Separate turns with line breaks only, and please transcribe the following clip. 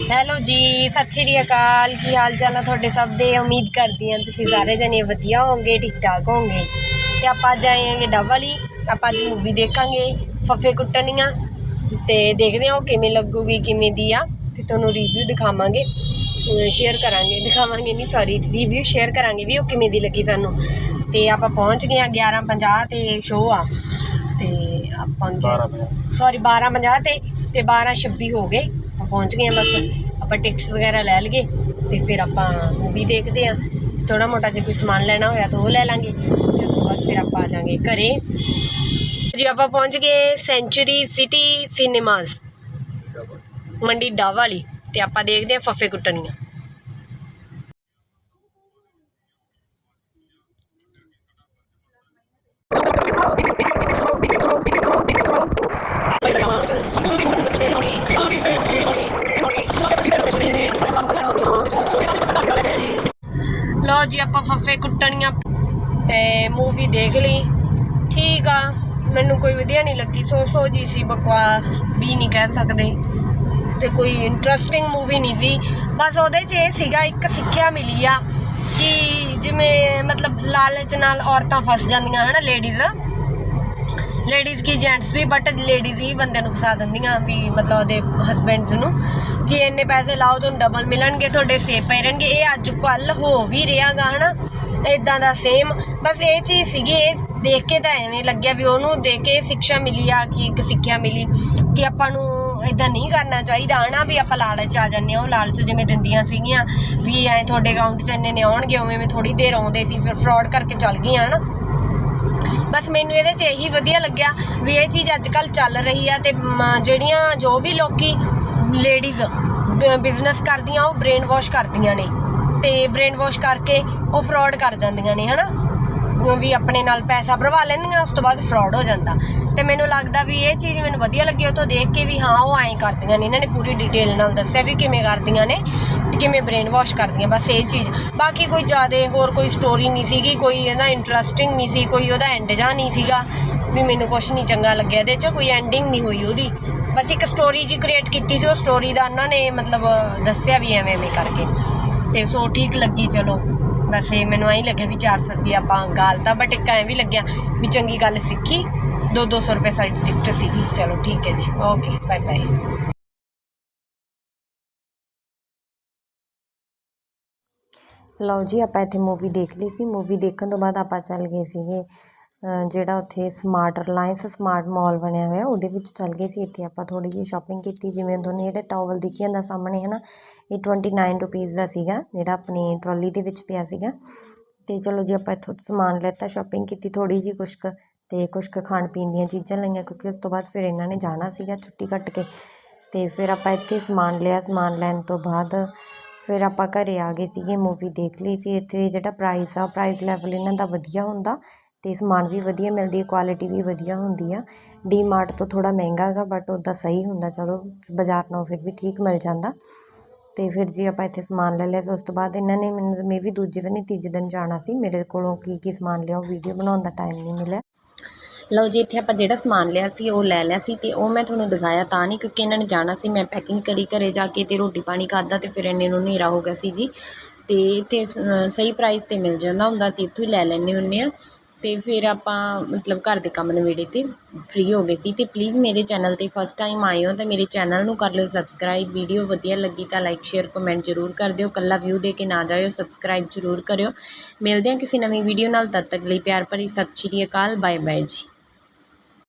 Hello ਜੀ ਸਤਿ ਸ਼੍ਰੀ ਅਕਾਲ। ਕੀ ਹਾਲ ਚਾਲ ਹੈ ਤੁਹਾਡੇ ਸਭ ਦੇ? ਉਮੀਦ ਕਰਦੀ ਹਾਂ ਤੁਸੀਂ ਸਾਰੇ ਜਣੇ ਵਧੀਆ ਹੋਵੋਗੇ ਠੀਕ ਠਾਕ ਹੋਵੋਗੇ। ਤੇ ਆਪਾਂ ਅੱਜ ਆਏ ਹਾਂਗੇ ਡੱਬ ਵਾਲੀ। ਆਪਾਂ ਅੱਜ ਮੂਵੀ ਦੇਖਾਂਗੇ ਫੱਫੇ ਕੁੱਟਣੀਆਂ। ਤੇ ਦੇਖਦੇ ਹਾਂ ਉਹ ਕਿਵੇਂ ਲੱਗੂਗੀ ਕਿਵੇਂ ਦੀ ਆ। ਤੇ ਤੁਹਾਨੂੰ ਰਿਵਿਊ ਦਿਖਾਵਾਂਗੇ। ਸ਼ੇਅਰ ਕਰਾਂਗੇ। ਦਿਖਾਵਾਂਗੇ ਨਹੀਂ ਸੌਰੀ ਰਿਵਿਊ ਸ਼ੇਅਰ ਕਰਾਂਗੇ ਵੀ ਉਹ ਕਿਵੇਂ ਦੀ ਲੱਗੀ ਸਾਨੂੰ। ਤੇ ਆਪਾਂ ਪਹੁੰਚ ਗਏ ਆ 11:50 ਤੇ ਸ਼ੋਅ ਆ। ਤੇ ਆਪਾਂ
12
ਸੌਰੀ 12:50 ਤੇ ਤੇ 12:26 ਹੋ ਗਏ। ਆਪਾਂ ਪਹੁੰਚ ਗਏ ਆ ਬਸ। ਆਪਾਂ ਟਿਕਟਸ ਵਗੈਰਾ ਲੈ ਲਈਏ ਤੇ ਫਿਰ ਆਪਾਂ ਮੂਵੀ ਦੇਖਦੇ ਆ ਥੋੜਾ ਮੋਟਾ ਜੇ ਕੋਈ ਸਮਾਨ ਲੈਣਾ ਹੋਇਆ ਤਾਂ ਉਹ ਲੈ ਲਾਂਗੇ। ਤੇ ਉਸ ਤੋਂ ਬਾਅਦ ਫਿਰ ਆਪਾਂ ਆ ਜਾਾਂਗੇ ਘਰੇ। ਜੀ, ਆਪਾਂ ਪਹੁੰਚ ਗਏ ਸੈਂਚੁਰੀ ਸਿਟੀ ਸਿਨੇਮਾਸ ਮੰਡੀ ਡਾਵਾ ਵਾਲੀ ਤੇ ਆਪਾਂ ਦੇਖਦੇ ਆ ਫੱਫੇ ਕੁੱਟਣੀਆਂ। ਲਓ ਜੀ, ਆਪਾਂ ਫੱਫੇ ਕੁੱਟਣੀਆਂ ਤੇ ਮੂਵੀ ਦੇਖ ਲਈ। ਠੀਕ ਆ, ਮੈਨੂੰ ਕੋਈ ਵਧੀਆ ਨਹੀਂ ਲੱਗੀ। ਸੋ ਸੋ ਜੀ ਸੀ, ਬਕਵਾਸ, ਵੀ ਨਹੀਂ ਕਹਿ ਸਕਦੇ। ਤੇ ਕੋਈ ਇੰਟਰਸਟਿੰਗ ਮੂਵੀ ਨਹੀਂ ਸੀ। ਬਸ ਉਹਦੇ 'ਚ ਇਹ ਸੀਗਾ, ਇੱਕ ਸਿੱਖਿਆ ਮਿਲੀ ਆ ਕਿ ਜਿਵੇਂ ਮਤਲਬ ਲਾਲਚ ਨਾਲ ਔਰਤਾਂ ਫਸ ਜਾਂਦੀਆਂ, ਹਨਾ ਲੇਡੀਜ਼ ਲੇਡੀਜ਼ ਕੀ ਜੈਂਟਸ ਵੀ ਬਟ ਲੇਡੀਜ਼ ਹੀ ਬੰਦੇ ਨੂੰ ਫਸਾ ਦਿੰਦੀਆਂ ਵੀ ਮਤਲਬ ਉਹਦੇ ਹਸਬੈਂਡਸ ਨੂੰ ਕਿ ਇੰਨੇ ਪੈਸੇ ਲਾਓ, ਤੁਹਾਨੂੰ ਡਬਲ ਮਿਲਣਗੇ, ਤੁਹਾਡੇ ਸੇਫ ਪਏ ਰਹਿਣਗੇ। ਇਹ ਅੱਜ ਕੱਲ ਹੋ ਵੀ ਰਿਹਾਗਾ, ਹਨਾ? ਇਦਾਂ ਦਾ ਸੇਮ ਬਸ ਇਹ ਚੀਜ਼ ਸੀਗੀ, ਇਹ ਦੇਖ ਕੇ ਤਾਂ ਐਵੇਂ ਲੱਗਿਆ ਵੀ ਉਹਨੂੰ ਦੇਖ ਕੇ ਸਿੱਖਿਆ ਮਿਲੀ ਆ, ਕਿ ਇੱਕ ਸਿੱਖਿਆ ਮਿਲੀ, ਕਿ ਆਪਾਂ ਨੂੰ ਇਦਾਂ ਨਹੀਂ ਕਰਨਾ ਚਾਹੀਦਾ, ਹਨਾ? ਵੀ ਆਪਾਂ ਲਾਲਚ ਆ ਜਾਂਦੇ ਆ ਉਹ ਲਾਲਚ ਜਿਵੇਂ ਦਿੰਦੀਆਂ ਸੀਗੀਆਂ, ਵੀ ਐ ਤੁਹਾਡੇ ਅਕਾਊਂਟ 'ਚ ਇੰਨੇ ਨੇ ਆਉਣਗੇ ਉਵੇਂ ਮੈਂ ਥੋੜੀ ਦੇਰ ਆਉਂਦੇ ਸੀ, ਫਿਰ ਫਰਾਡ ਕਰਕੇ ਚੱਲ ਗਈਆਂ, ਹਨਾ? ਬਸ ਮੈਨੂੰ ਇਹਦੇ 'ਚ ਇਹੀ ਵਧੀਆ ਲੱਗਿਆ ਵੀ ਇਹ ਚੀਜ਼ ਅੱਜ ਕੱਲ ਚੱਲ ਰਹੀ ਆ ਤੇ ਮ- ਜਿਹੜੀਆਂ ਜੋ ਵੀ ਲੋਕੀ ਲੇਡੀਜ਼ ਬਿਜ਼ਨਸ ਕਰਦੀਆਂ, ਉਹ ਬ੍ਰੇਨ ਵਾਸ਼ ਕਰਦੀਆਂ ਨੇ ਤੇ ਬ੍ਰੇਨ ਵਾਸ਼ ਕਰਕੇ ਉਹ ਫਰਾਡ ਕਰ ਜਾਂਦੀਆਂ ਨੇ, ਹਨਾ? ਵੀ ਆਪਣੇ ਨਾਲ ਪੈਸਾ ਭਰਵਾ ਲੈਂਦੀਆਂ, ਉਸ ਤੋਂ ਬਾਅਦ ਫਰਾਡ ਹੋ ਜਾਂਦਾ। ਤੇ ਮੈਨੂੰ ਲੱਗਦਾ ਵੀ ਇਹ ਚੀਜ਼ ਮੈਨੂੰ ਵਧੀਆ ਲੱਗੀ, ਉਹ ਤੋਂ ਦੇਖ ਕੇ ਵੀ ਹਾਂ, ਉਹ ਐਂ ਕਰਦੀਆਂ ਨੇ। ਇਹਨਾਂ ਨੇ ਪੂਰੀ ਡਿਟੇਲ ਨਾਲ ਦੱਸਿਆ ਵੀ ਕਿਵੇਂ ਕਰਦੀਆਂ ਨੇ ਤੇ ਕਿਵੇਂ ਬ੍ਰੇਨ ਵਾਸ਼ ਕਰਦੀਆਂ, ਬਸ ਇਹ ਚੀਜ਼। ਬਾਕੀ ਕੋਈ ਜ਼ਿਆਦਾ ਹੋਰ ਕੋਈ ਸਟੋਰੀ ਨਹੀਂ ਸੀਗੀ, ਕੋਈ ਇਹਦਾ ਇੰਟਰਸਟਿੰਗ ਨਹੀਂ ਸੀ, ਕੋਈ ਉਹਦਾ ਐਂਡ ਜਾਂ ਨਹੀਂ ਸੀਗਾ, ਵੀ ਮੈਨੂੰ ਕੁਝ ਨਹੀਂ ਚੰਗਾ ਲੱਗਿਆ। ਇਹਦੇ 'ਚ ਕੋਈ ਐਂਡਿੰਗ ਨਹੀਂ ਹੋਈ ਉਹਦੀ। ਬਸ ਇੱਕ ਸਟੋਰੀ ਜੀ ਕ੍ਰੀਏਟ ਕੀਤੀ ਸੀ, ਉਹ ਸਟੋਰੀ ਦਾ ਉਹਨਾਂ ਨੇ ਮਤਲਬ ਦੱਸਿਆ ਵੀ ਐਵੇਂ ਐਵੇਂ ਕਰਕੇ। ਤੇ ਸੋ ਠੀਕ ਲੱਗੀ, ਚਲੋ। ਵੈਸੇ ਮੈਨੂੰ ਐਂ ਲੱਗਿਆ ਵੀ 400 ਰੁਪਏ ਆਪਾਂ ਗਾਲਤਾ ਬਟ ਇੱਕ ਐਂ ਵੀ ਲੱਗਿਆ ਵੀ ਚੰਗੀ ਗੱਲ ਸਿੱਖੀ 2-200 ਰੁਪਏ ਸਾਡੀ ਟਿਕਟ ਸੀਗੀ। ਚਲੋ ਠੀਕ ਹੈ ਜੀ। ਓਕੇ ਬਾਏ ਬਾਏ ਲਓ ਜੀ, ਆਪਾਂ ਇੱਥੇ ਮੂਵੀ ਦੇਖ ਲਈ ਸੀ। ਮੂਵੀ ਦੇਖਣ ਤੋਂ ਬਾਅਦ ਆਪਾਂ ਚੱਲ ਗਏ ਸੀਗੇ। ਜਿਹੜਾ ਉੱਥੇ ਸਮਾਰਟ ਰਿਲਾਇੰਸ ਸਮਾਰਟ ਮਾਲ ਬਣਿਆ ਹੋਇਆ, ਉਹਦੇ ਵਿੱਚ ਚੱਲ ਗਏ ਸੀ। ਇੱਥੇ ਆਪਾਂ ਥੋੜ੍ਹੀ ਜਿਹੀ ਸ਼ਾਪਿੰਗ ਕੀਤੀ, ਜਿਵੇਂ ਤੁਹਾਨੂੰ ਜਿਹੜੇ ਟਾਵਲ ਦਿਖੀ ਜਾਂਦਾ ਸਾਹਮਣੇ ਹੈ ਨਾ ਇਹ 29 ਰੁਪੀਸ ਦਾ ਸੀਗਾ, ਜਿਹੜਾ ਆਪਣੀ ਟਰਾਲੀ ਦੇ ਵਿੱਚ ਪਿਆ ਸੀਗਾ। ਤੇ ਚਲੋ ਜੀ, ਆਪਾਂ ਇੱਥੋਂ ਸਮਾਨ ਲੈਤਾ ਸ਼ਾਪਿੰਗ ਕੀਤੀ ਥੋੜ੍ਹੀ ਜਿਹੀ ਕੁਛ ਕੁ, ਤੇ ਕੁਛ ਕੁ ਖਾਣ ਪੀਣ ਦੀਆਂ ਚੀਜ਼ਾਂ ਲਈਆਂ, ਕਿਉਂਕਿ ਉਸ ਤੋਂ ਬਾਅਦ ਫਿਰ ਇਹਨਾਂ ਨੇ ਜਾਣਾ ਸੀਗਾ ਛੁੱਟੀ ਕੱਟ ਕੇ। ਤੇ ਫਿਰ ਆਪਾਂ ਇੱਥੇ ਸਮਾਨ ਲਿਆ, ਸਮਾਨ ਲੈਣ ਤੋਂ ਬਾਅਦ ਫਿਰ ਆਪਾਂ ਘਰੇ ਆ ਗਏ ਸੀਗੇ ਮੂਵੀ ਦੇਖ ਲਈ ਸੀ। ਇੱਥੇ ਜਿਹੜਾ ਪ੍ਰਾਈਸ ਆ ਪ੍ਰਾਈਸ ਲੈਵਲ ਇਹਨਾਂ ਦਾ ਵਧੀਆ ਹੁੰਦਾ। ਅਤੇ ਸਮਾਨ ਵੀ ਵਧੀਆ ਮਿਲਦੀ ਹੈ ਕੁਆਲਿਟੀ ਵੀ ਵਧੀਆ ਹੁੰਦੀ ਆ। ਡੀ ਮਾਰਟ ਤੋਂ ਥੋੜ੍ਹਾ ਮਹਿੰਗਾ ਹੈਗਾ ਬਟ ਉੱਦਾਂ ਸਹੀ ਹੁੰਦਾ, ਚਲੋ, ਬਾਜ਼ਾਰ ਨਾਲੋਂ ਫਿਰ ਵੀ ਠੀਕ ਮਿਲ ਜਾਂਦਾ। ਅਤੇ ਫਿਰ ਜੀ ਆਪਾਂ ਇੱਥੇ ਸਮਾਨ ਲੈ ਲਿਆ, ਤੇ ਉਸ ਤੋਂ ਬਾਅਦ ਇਹਨਾਂ ਨੇ ਮੈਨੂੰ, ਮੈਂ ਵੀ ਦੂਜੇ ਦਿਨ ਤੀਜੇ ਦਿਨ ਜਾਣਾ ਸੀ, ਮੇਰੇ ਕੋਲੋਂ ਕੀ ਕੀ ਸਮਾਨ ਲਿਆ, ਉਹ ਵੀਡੀਓ ਬਣਾਉਣ ਦਾ ਟਾਈਮ ਨਹੀਂ ਮਿਲਿਆ। ਲਓ ਜੀ, ਇੱਥੇ ਆਪਾਂ ਜਿਹੜਾ ਸਮਾਨ ਲਿਆ ਸੀ, ਉਹ ਲੈ ਲਿਆ ਸੀ, ਤੇ ਉਹ ਮੈਂ ਤੁਹਾਨੂੰ ਦਿਖਾਇਆ ਤਾਂ ਨਹੀਂ, ਕਿਉਂਕਿ ਇਹਨਾਂ ਨੇ ਜਾਣਾ ਸੀ, ਮੈਂ ਪੈਕਿੰਗ ਕਰੀ, ਘਰੇ ਜਾ ਕੇ ਤੇ ਰੋਟੀ ਪਾਣੀ ਖਾਧਾ ਤੇ ਫਿਰ ਇਹਨੇ ਨੂੰ ਹਨੇਰਾ ਹੋ ਗਿਆ ਸੀ ਜੀ। ਤੇ ਇੱਥੇ ਸ- ਸਹੀ ਪ੍ਰਾਈਸ ਤੇ ਮਿਲ ਜਾਂਦਾ ਹੁੰਦਾ ਸੀ ਇੱਥੋਂ ਹੀ ਲੈ ਲੈਂਦੇ ਹੁੰਦੇ ਆ ਅਤੇ ਫਿਰ ਆਪਾਂ ਮਤਲਬ ਘਰ ਦੇ ਕੰਮ ਨਵੇੜੇ ਤੇ ਫ੍ਰੀ ਹੋ ਗਏ ਸੀ ਅਤੇ ਪਲੀਜ਼ ਮੇਰੇ ਚੈਨਲ ਤੇ ਫਸਟ ਟਾਈਮ ਆਏ ਹੋ ਤਾਂ ਮੇਰੇ ਚੈਨਲ ਨੂੰ ਕਰ ਲਿਓ ਸਬਸਕ੍ਰਾਈਬ ਵੀਡੀਓ ਵਧੀਆ ਲੱਗੀ ਤਾਂ ਲਾਈਕ ਸ਼ੇਅਰ ਕਮੈਂਟ ਜ਼ਰੂਰ ਕਰ ਦਿਓ, ਇਕੱਲਾ ਵਿਊ ਦੇ ਕੇ ਨਾ ਜਾਇਓ ਸਬਸਕ੍ਰਾਈਬ ਜ਼ਰੂਰ ਕਰਿਓ। ਮਿਲਦੇ ਹਾਂ ਕਿਸੇ ਨਵੀਂ ਵੀਡੀਓ ਨਾਲ, ਤਦ ਤੱਕ ਲਈ ਪਿਆਰ ਭਰੀ ਸਤਿ ਸ਼੍ਰੀ ਅਕਾਲ ਬਾਏ ਬਾਏ ਜੀ।